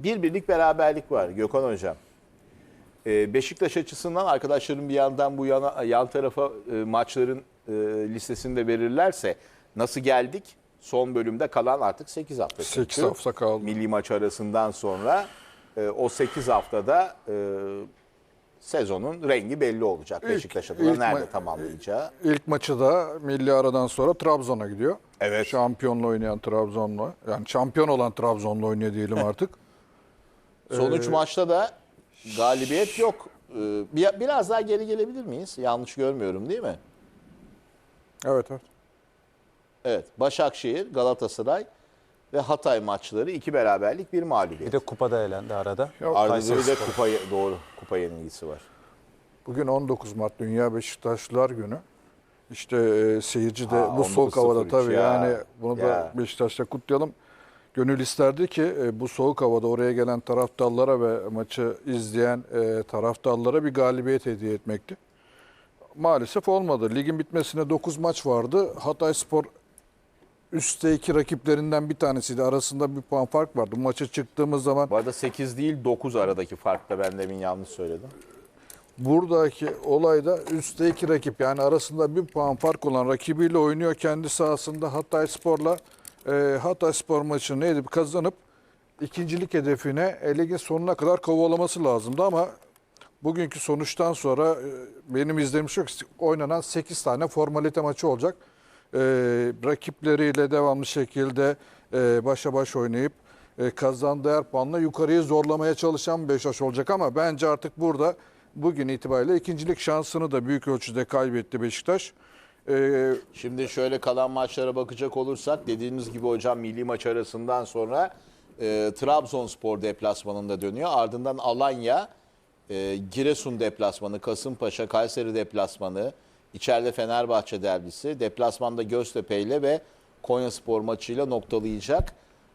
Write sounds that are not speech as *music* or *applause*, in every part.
Bir birlik beraberlik var Gökhan Hocam. Ee, Beşiktaş açısından arkadaşlarım bir yandan bu yana yan tarafa e, maçların e, listesini de verirlerse nasıl geldik? Son bölümde kalan artık 8 hafta. 8 çıktı. hafta kaldı. Milli maç arasından sonra e, o 8 haftada e, sezonun rengi belli olacak. Beşiktaş adına nerede ma- tamamlayacağı. İlk maçı da milli aradan sonra Trabzon'a gidiyor. Evet. Şampiyonla oynayan Trabzon'la. Yani şampiyon olan Trabzon'la oynuyor diyelim *laughs* artık. Sonuç Ee, maçta da galibiyet yok. Ee, bir- Biraz daha geri gelebilir miyiz? Yanlış görmüyorum değil mi? Evet evet. Evet. Başakşehir, Galatasaray ve Hatay maçları iki beraberlik bir mağlubiyet. Bir de kupada elendi arada. Bir de kupa doğru kupa yenilgisi var. Bugün 19 Mart Dünya Beşiktaşlılar Günü. İşte e, seyirci de Ha, bu soğuk 19.03 havada tabii ya. yani bunu da Ya. Beşiktaş'ta kutlayalım. Gönül isterdi ki e, bu soğuk havada oraya gelen taraftarlara ve maçı izleyen e, taraftarlara bir galibiyet hediye etmekti. Maalesef olmadı. Ligin bitmesine 9 maç vardı. Hatay Spor üstte iki rakiplerinden bir tanesiydi. Arasında bir puan fark vardı. Maça çıktığımız zaman Bu arada 8 değil 9 aradaki farkla ben demin yanlış söyledim. buradaki olayda üstte iki rakip yani arasında bir puan fark olan rakibiyle oynuyor kendi sahasında Hatay Spor'la e, Hatay Spor maçını edip kazanıp ikincilik hedefine e, ligin sonuna kadar kovalaması lazımdı ama bugünkü sonuçtan sonra e, benim şu ki oynanan 8 tane formalite maçı olacak. E, rakipleriyle devamlı şekilde e, başa baş oynayıp e, kazandığı her puanla yukarıyı zorlamaya çalışan Beşiktaş olacak ama bence artık burada bugün itibariyle ikincilik şansını da büyük ölçüde kaybetti Beşiktaş. E, Şimdi şöyle kalan maçlara bakacak olursak dediğiniz gibi hocam milli maç arasından sonra e, Trabzonspor deplasmanında dönüyor. Ardından Alanya, e, Giresun deplasmanı, Kasımpaşa, Kayseri deplasmanı, içeride Fenerbahçe derbisi, deplasmanda Göztepe ile ve Konyaspor maçıyla noktalayacak.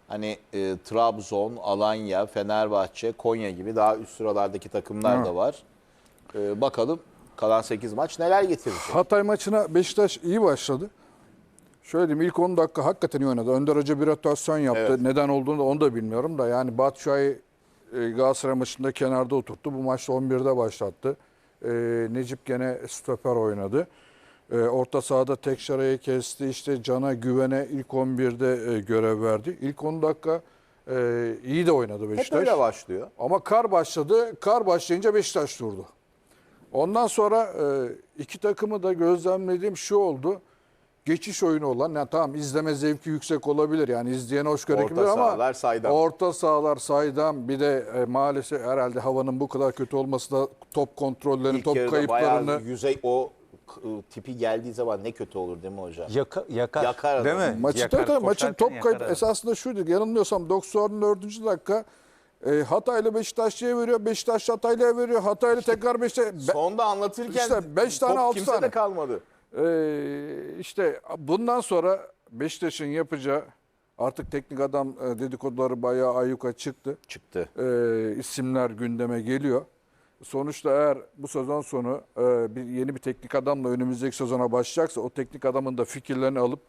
Hani e, Trabzon, Alanya, Fenerbahçe, Konya gibi daha üst sıralardaki takımlar da var. E, bakalım kalan 8 maç neler getirecek? Hatay maçına Beşiktaş iyi başladı. Şöyle diyeyim ilk 10 dakika hakikaten iyi oynadı. Önder Hoca bir rotasyon yaptı. Evet. Neden olduğunu da onu da bilmiyorum da. Yani Batshuayi e, Galatasaray maçında kenarda oturttu. Bu maçta 11'de başlattı. E, Necip gene stoper oynadı. E, orta sahada tek şarayı kesti. İşte Can'a Güven'e ilk 11'de e, görev verdi. İlk 10 dakika e, iyi de oynadı Hep Beşiktaş. öyle başlıyor. Ama kar başladı. Kar başlayınca Beşiktaş durdu. Ondan sonra e, iki takımı da gözlemlediğim şu oldu. Geçiş oyunu olan, yani tamam izleme zevki yüksek olabilir. Yani izleyen hoş görebilir ama sahalar saydam. orta sahalar saydam. Bir de e, maalesef herhalde havanın bu kadar kötü olması da top kontrollerini, İlk top yarıda bayağı kayıplarını yüzey o k- tipi geldiği zaman ne kötü olur değil mi hocam? Yaka, yakar. Yakar Değil mi? Maçı Yakar, tabii maçın top kayıp esasında şuydu. Yanılmıyorsam 94. dakika e, Hataylı Beşiktaşlı'ya veriyor. Beşiktaş Hataylı'ya veriyor. Hataylı tekrar Beşiktaş. Sonda anlatırken İşte beş tane, top altı kimse tane. de kalmadı. Ee, işte bundan sonra Beşiktaş'ın yapacağı artık teknik adam e, dedikoduları bayağı ayyuka çıktı. Çıktı. Ee, isimler gündeme geliyor. Sonuçta eğer bu sezon sonu e, bir yeni bir teknik adamla önümüzdeki sezona başlayacaksa o teknik adamın da fikirlerini alıp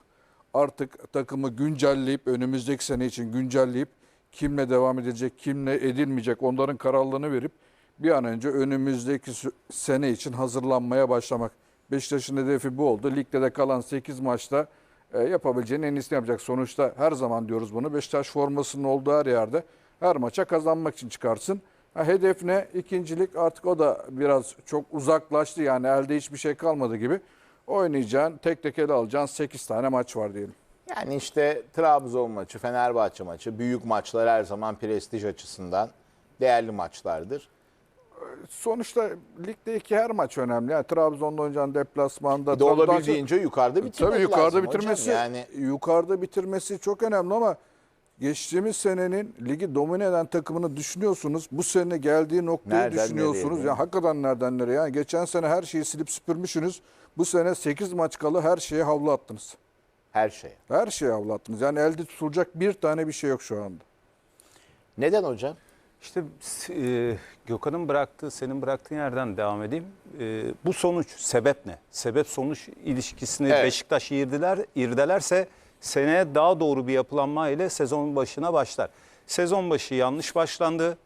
artık takımı güncelleyip önümüzdeki sene için güncelleyip kimle devam edilecek, kimle edilmeyecek onların kararlarını verip bir an önce önümüzdeki sene için hazırlanmaya başlamak. Beşiktaş'ın hedefi bu oldu. Ligde de kalan 8 maçta e, yapabileceğinin en iyisini yapacak. Sonuçta her zaman diyoruz bunu. Beşiktaş formasının olduğu her yerde her maça kazanmak için çıkarsın. Ha, hedef ne? İkincilik artık o da biraz çok uzaklaştı. Yani elde hiçbir şey kalmadı gibi. Oynayacağın, tek tek ele alacağın 8 tane maç var diyelim. Yani işte Trabzon maçı, Fenerbahçe maçı, büyük maçlar her zaman prestij açısından değerli maçlardır. Sonuçta ligdeki her maç önemli. Yani Trabzon'da oynayacağın deplasmanda. Bir de Trabzon'da- olabildiğince yukarıda bitirmek Tabii yukarıda lazım bitirmesi hocam. Yani yukarıda bitirmesi çok önemli ama geçtiğimiz senenin ligi domine eden takımını düşünüyorsunuz. Bu sene geldiği noktayı Nereden düşünüyorsunuz. nereye, değil Ya mi? hakikaten nereden nereye? Yani geçen sene her şeyi silip süpürmüşsünüz. Bu sene 8 maç kalı her şeye havlu attınız. Her şey. Her şeye havlu attınız. Yani elde tutulacak bir tane bir şey yok şu anda. Neden hocam? İşte e, Gökhan'ın bıraktığı, senin bıraktığın yerden devam edeyim. E, bu sonuç, sebep ne? Sebep sonuç ilişkisini Evet. Beşiktaş irdiler, irdelerse seneye daha doğru bir yapılanma ile sezonun başına başlar. Sezon başı yanlış başlandı.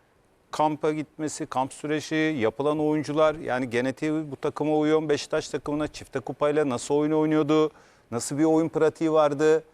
Kampa gitmesi, kamp süreci, yapılan oyuncular yani genetiği bu takıma uyuyor. Beşiktaş takımına çifte kupayla nasıl oyun oynuyordu? Nasıl bir oyun pratiği vardı?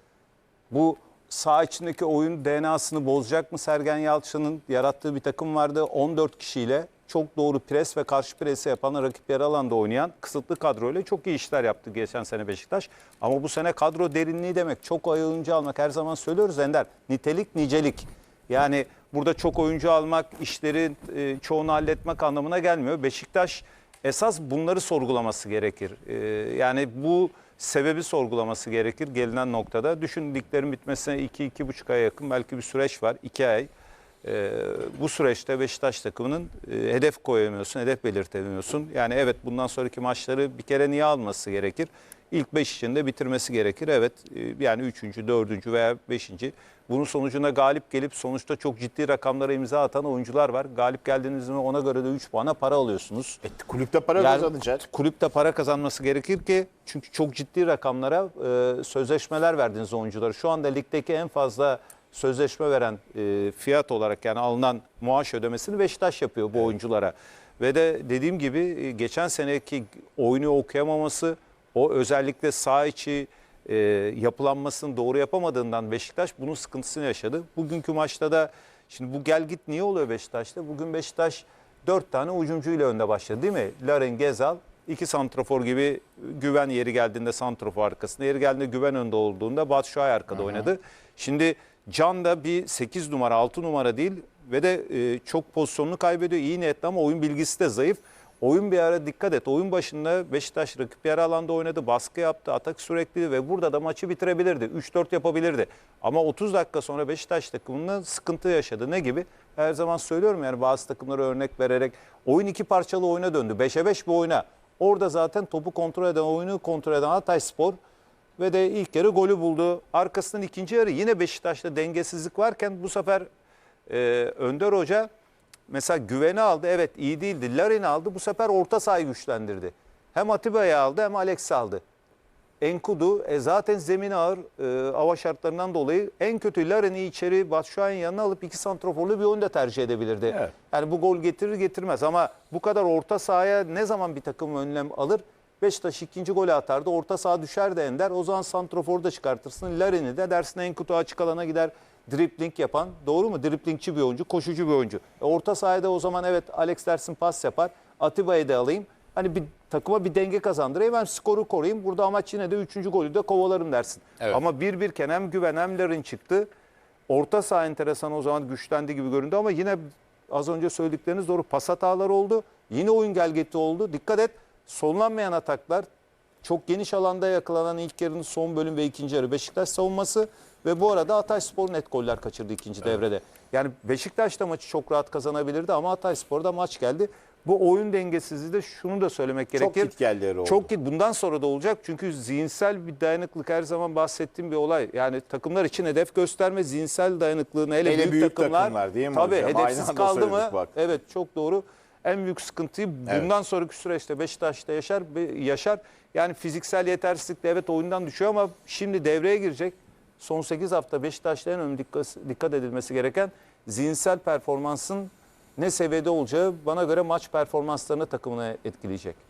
Bu sağ içindeki oyun DNA'sını bozacak mı Sergen Yalçın'ın yarattığı bir takım vardı. 14 kişiyle çok doğru pres ve karşı presi yapan rakip yarı alanda oynayan kısıtlı kadroyla çok iyi işler yaptı geçen sene Beşiktaş. Ama bu sene kadro derinliği demek çok oyuncu almak her zaman söylüyoruz Ender. Nitelik nicelik. Yani burada çok oyuncu almak işlerin e, çoğunu halletmek anlamına gelmiyor. Beşiktaş esas bunları sorgulaması gerekir. E, yani bu sebebi sorgulaması gerekir gelinen noktada. Düşün liglerin bitmesine 2-2,5 aya yakın belki bir süreç var. 2 ay. Ee, bu süreçte Beşiktaş takımının e, hedef koyamıyorsun, hedef belirtemiyorsun. Yani evet bundan sonraki maçları bir kere niye alması gerekir? İlk 5 içinde bitirmesi gerekir. Evet e, yani 3. 4. veya 5. Bunun sonucunda galip gelip sonuçta çok ciddi rakamlara imza atan oyuncular var. Galip geldiğiniz zaman ona göre de 3 puana para alıyorsunuz. E, kulüpte para Yani kazanacak. Kulüpte para kazanması gerekir ki çünkü çok ciddi rakamlara e, sözleşmeler verdiniz oyunculara. Şu anda ligdeki en fazla sözleşme veren e, fiyat olarak yani alınan maaş ödemesini Beşiktaş yapıyor bu oyunculara. Ve de dediğim gibi e, geçen seneki oyunu okuyamaması, o özellikle sağ içi e, yapılanmasını doğru yapamadığından Beşiktaş bunun sıkıntısını yaşadı. Bugünkü maçta da şimdi bu gel git niye oluyor Beşiktaş'ta? Bugün Beşiktaş dört tane ucumcuyla önde başladı değil mi? Larin, Gezal, iki santrafor gibi güven yeri geldiğinde santrafor arkasında, yeri geldiğinde güven önde olduğunda Batu Şuay arkada oynadı. Şimdi Can da bir 8 numara, 6 numara değil ve de e, çok pozisyonunu kaybediyor. İyi niyetli ama oyun bilgisi de zayıf. Oyun bir ara dikkat et. Oyun başında Beşiktaş rakip yarı alanda oynadı. Baskı yaptı. Atak sürekli ve burada da maçı bitirebilirdi. 3-4 yapabilirdi. Ama 30 dakika sonra Beşiktaş takımında sıkıntı yaşadı. Ne gibi? Her zaman söylüyorum yani bazı takımlara örnek vererek oyun iki parçalı oyuna döndü. 5'e 5 bir oyuna. Orada zaten topu kontrol eden, oyunu kontrol eden Hatay Spor ve de ilk yarı golü buldu. Arkasından ikinci yarı yine Beşiktaş'ta dengesizlik varken bu sefer e, Önder Hoca mesela güveni aldı. Evet iyi değildi. Larin'i aldı. Bu sefer orta sahayı güçlendirdi. Hem Atiba'yı aldı hem Alex'i aldı. Enkudu e, zaten zemin ağır e, hava şartlarından dolayı en kötü Larin'i içeri Batshuayi'nin yanına alıp iki santraforlu bir oyun da tercih edebilirdi. Evet. Yani bu gol getirir getirmez ama bu kadar orta sahaya ne zaman bir takım önlem alır? Beşiktaş ikinci golü atardı. Orta saha düşer de Ender. O zaman santraforu da çıkartırsın. Larin'i de dersin Enkudu açık alana gider. Dripling yapan. Doğru mu? Driplingçi bir oyuncu, koşucu bir oyuncu. E, orta sahada o zaman evet Alex dersin pas yapar. Atiba'yı da alayım. Hani bir takıma bir denge kazandırayım. Ben skoru koruyayım. Burada amaç yine de üçüncü golü de kovalarım dersin. Evet. Ama bir bir hem Güven hem Larin çıktı. Orta saha enteresan o zaman güçlendi gibi göründü ama yine az önce söyledikleriniz doğru pas hataları oldu. Yine oyun gelgeti oldu. Dikkat et sollanmayan ataklar çok geniş alanda yakalanan ilk yarının son bölüm ve ikinci yarı Beşiktaş savunması ve bu arada Hatay Spor net goller kaçırdı ikinci devrede. Yani Beşiktaş da maçı çok rahat kazanabilirdi ama Hatay Spor'da maç geldi. Bu oyun dengesizliği de şunu da söylemek Çok gerekir. git gelleri oldu. Çok git bundan sonra da olacak çünkü zihinsel bir dayanıklık her zaman bahsettiğim bir olay. Yani takımlar için hedef gösterme, zihinsel dayanıklığını hele, Hele büyük, büyük takımlar, takımlar değil mi tabii hocam? Aynı hedefsiz anda kaldı mı? bak. Evet çok doğru. En büyük sıkıntıyı Evet. bundan sonraki süreçte Beşiktaş'ta yaşar yaşar. Yani fiziksel yetersizlikle evet oyundan düşüyor ama şimdi devreye girecek. Son 8 hafta Beşiktaş'ta en önemli dikkat, dikkat edilmesi gereken zihinsel performansın ne seviyede olacağı bana göre maç performanslarını takımına etkileyecek.